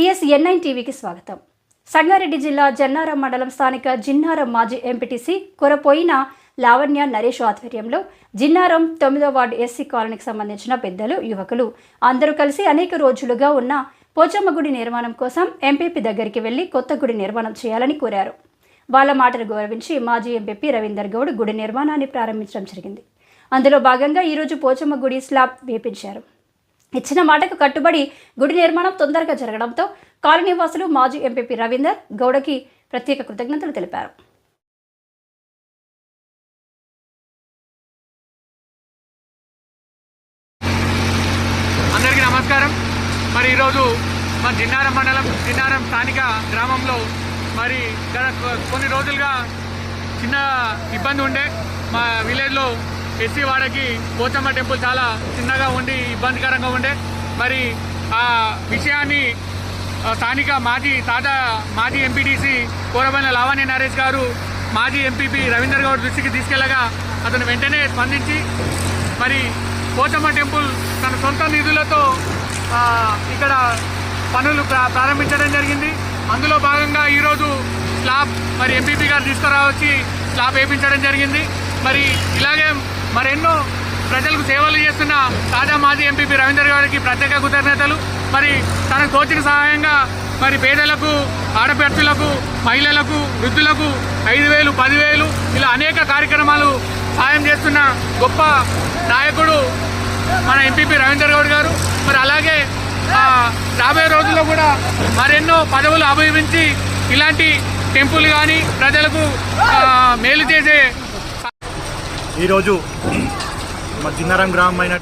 Yes NIN టీవీకి స్వాగతం. సంగారెడ్డి జిల్లా జన్నారం మండలం స్థానిక జిన్నారం మాజీ ఎంపీటీసీ కొరపోయిన లావణ్య నరేష్ ఆధ్వర్యంలో జిన్నారం తొమ్మిదో వార్డు ఎస్సీ కాలనీకి సంబంధించిన పెద్దలు యువకులు అందరూ కలిసి అనేక రోజులుగా ఉన్న పోచమ్మ గుడి నిర్మాణం కోసం ఎంపీపీ దగ్గరికి వెళ్ళి కొత్త గుడి నిర్మాణం చేయాలని కోరారు. వాళ్ళ మాటను గౌరవించి మాజీ ఎంపీపీ రవీందర్ గౌడ్ గుడి నిర్మాణాన్ని ప్రారంభించడం జరిగింది. అందులో భాగంగా ఈరోజు పోచమ్మ గుడి స్లాబ్ వేపించారు. ఇచ్చిన మాటకు కట్టుబడి గుడి నిర్మాణం తొందరగా జరగడంతో కాలనీ నివాసులు మాజీ ఎంపీపీ రవీందర్ గౌడకి ప్రత్యేక కృతజ్ఞతలు తెలిపారు. అందరికీ నమస్కారం. మరి ఈరోజు మా జిన్నారం మండలం జిన్నారం స్థానిక గ్రామంలో మరి కొన్ని రోజులుగా చిన్న ఇబ్బంది ఉండే మా విలేజ్లో ఎస్సీ వాడకి పోచమ్మ టెంపుల్ చాలా చిన్నగా ఉండి ఇబ్బందికరంగా ఉండే. మరి ఆ విషయాన్ని స్థానిక మాజీ తాజా మాజీ ఎంపీటీసీ కోరబైన లావాణి నరేష్ గారు మాజీ ఎంపీపీ రవీందర్ గౌడ్ దృష్టికి తీసుకెళ్ళగా అతను వెంటనే స్పందించి మరి పోచమ్మ టెంపుల్ తన సొంత నిధులతో ఇక్కడ పనులు ప్రా- ప్రారంభించడం జరిగింది. అందులో భాగంగా ఈరోజు స్లాబ్ మరి ఎంపీపీ గారు తీసుకురావచ్చి స్లాబ్ వేయించడం జరిగింది. మరి ఇలాగే మరెన్నో ప్రజలకు సేవలు చేస్తున్న తాజా మాజీ ఎంపీపీ రవీందర్ గారికి ప్రత్యేక కృతజ్ఞతలు. మరి తనకు తోచిన సహాయంగా మరి పేదలకు ఆడపడుచులకు మహిళలకు వృద్ధులకు ఐదు వేలు పదివేలు ఇలా అనేక కార్యక్రమాలు సాయం చేస్తున్న గొప్ప నాయకుడు మన ఎంపీపీ రవీందర్ గౌడ్ గారు. మరి అలాగే రాబోయే రోజుల్లో కూడా మరెన్నో పదవులు అభివృంచి ఇలాంటి టెంపుల్ కానీ ప్రజలకు మేలు చేసే ఈరోజు మా జిన్నారం గ్రామం అయిన